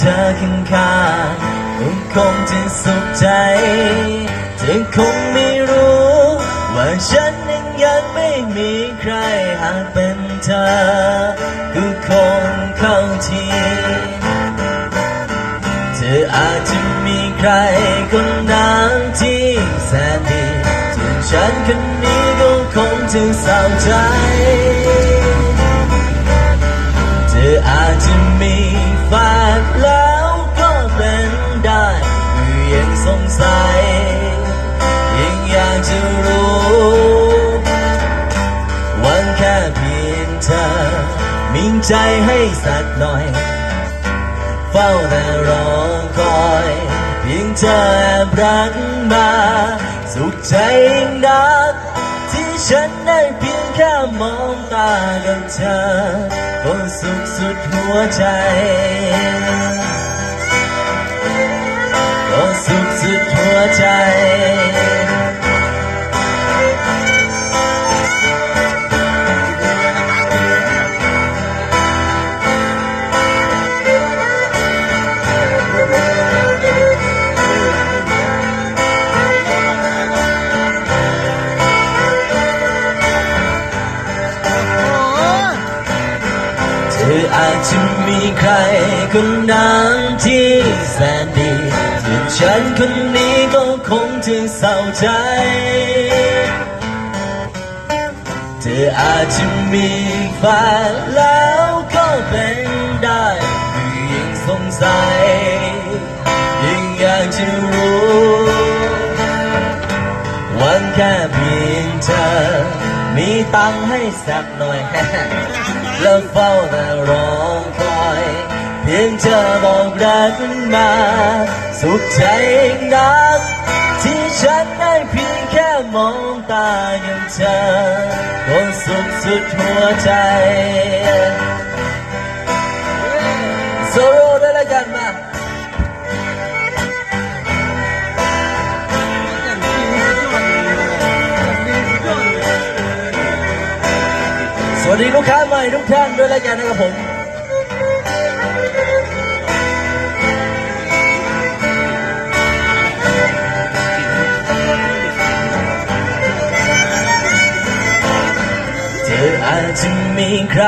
ค่าคุณคงจะสุขใจเธอคงไม่รู้ ว่าฉันนั้นยังไม่มีใครหากเป็นเธอก็คงเข้าทีเธออาจจะมีใครคนนั้นที่แสนดีส่วนฉันคนนี้ก็คงจะเศร้าใจ เธอมีใจให้สักหน่อย เฝ้าแต่รอคอย เพียงเธอแอบรักมา สุขใจยิ่งนัก ที่ฉันได้เพียงแค่มองตากับเธอ ก็สุขสุดหัวใจ ก็สุขสุดาจจะมีใครคนนั้นที่แสนดีส่วนฉันคนนี้ก็คงจะเศร้าใจ เธออาจจะมีแฟนแล้วก็เป็นได้อยู่ยังสงสัยยังอยากจะรู้วังแค่ มีตังให้สักหน่อยแล้วเฝ้าแต่รอคอย เพียงเธอบอกรักมา สุขใจนัก ที่ฉันได้เพียงแค่มองตาอย่างเธอคนสุขสุดหัวใจ ดีลูกค้าใหม่ทุกท่านด้วยและกันนะครับผมเธออาจจะมีใคร